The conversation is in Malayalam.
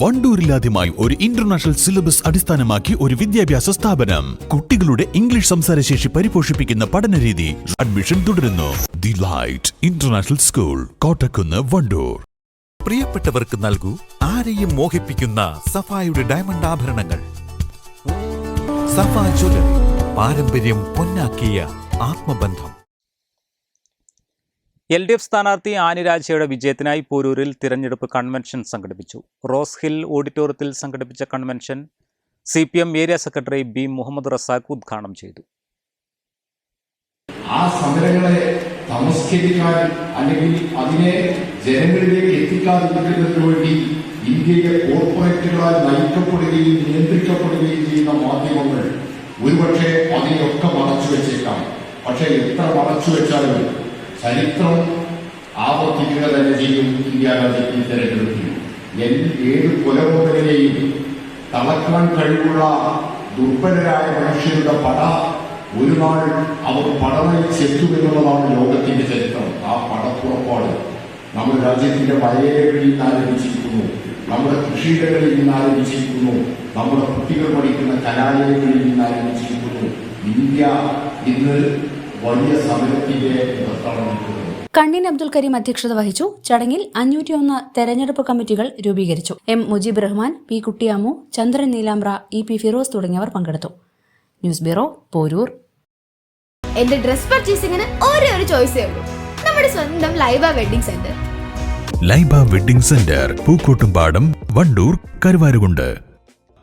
വണ്ടൂരിലാദ്യമായി ഒരു ഇന്റർനാഷണൽ സിലബസ് അടിസ്ഥാനമാക്കി ഒരു വിദ്യാഭ്യാസ സ്ഥാപനം. കുട്ടികളുടെ ഇംഗ്ലീഷ് സംസാരശേഷി പരിപോഷിപ്പിക്കുന്ന പഠനരീതി അഡ്മിഷൻ തുടരുന്നു. The light international school Kottakkunnu Wandoor. പ്രിയപ്പെട്ടവർക്ക് നൽകൂ ആരെയും മോഹിപ്പിക്കുന്ന സഫായുടെ ഡയമണ്ട് ആഭരണങ്ങൾ. സഫ ജ്വല്ലറി പാരമ്പര്യം പൊന്നാക്കിയ ആത്മബന്ധം. എൽ ഡി എഫ് സ്ഥാനാർത്ഥി ആനിരാജയുടെ വിജയത്തിനായി പോരൂരിൽ തിരഞ്ഞെടുപ്പ് കൺവെൻഷൻ സംഘടിപ്പിച്ചു. റോസ് ഹിൽ ഓഡിറ്റോറിയത്തിൽ സംഘടിപ്പിച്ച convention C P M area secretary B Muhammad Razak ഉദ്ഘാടനം ചെയ്തു. ആ സമരങ്ങളെ തമസ്കരിക്കാൻ അല്ലെങ്കിൽ അതിനെ ജനങ്ങളിലേക്ക് എത്തിക്കാതിരിക്കുന്നതിന് വേണ്ടി ഇന്ത്യയിലെ കോർപ്പറേറ്റുകളാൽ നയിക്കപ്പെടുകയും നിയന്ത്രിക്കപ്പെടുകയും ചെയ്യുന്ന മാധ്യമങ്ങൾ ഒരുപക്ഷെ അതിനെയൊക്കെ മറച്ചു വെച്ചേക്കാം പക്ഷെ എത്ര മറച്ചു വെച്ചാലും ചരിത്രം ആവർത്തിക്കുക തന്നെ ചെയ്യും ഇന്ത്യ രാജ്യത്തിൽ തെരഞ്ഞെടുപ്പിൽ ഏത് കൊലമുതലിനെയും തളക്കാൻ കഴിവുള്ള ദുർബലരായ മനുഷ്യരുടെ പട ഒരു നാൾ അവർ പടവയിച്ചെത്തുമെന്നുള്ളതാണ് ലോകത്തിന്റെ ചരിത്രം. ആ പടപ്പുറപ്പാട് നമ്മുടെ രാജ്യത്തിന്റെ വയലുകളിൽ നിന്ന് ആരംഭിച്ചിരിക്കുന്നു. നമ്മുടെ കൃഷിയിടങ്ങളിൽ നിന്ന് ആരംഭിച്ചിരിക്കുന്നു. നമ്മുടെ കുട്ടികൾ പഠിക്കുന്ന കലാലയങ്ങളിൽ നിന്ന് ആരംഭിച്ചിരിക്കുന്നു. ഇന്ത്യ ഇന്ന് വലിയ സമരത്തിന്റെ കണ്ണീൻ അബ്ദുൽ കരീം അധ്യക്ഷത വഹിച്ചു. ചടങ്ങിൽ അഞ്ഞൂറ്റിയൊന്ന് തെരഞ്ഞെടുപ്പ് കമ്മിറ്റികൾ രൂപീകരിച്ചു. M Mujeeb Rahman P Kuttiyamu Chandran Neelambra E P Firoz തുടങ്ങിയവർ പങ്കെടുത്തു. News bureau Porur. എന്റെ ഡ്രസ് പർച്ചേസിംഗിന് ഒരേ ഒരു ചോയ്സേ ഉള്ളൂ. നമ്മുടെ സ്വന്തം Laiba wedding centre Laiba wedding centre Pookkottumpadam Wandoor Karuvarakundu.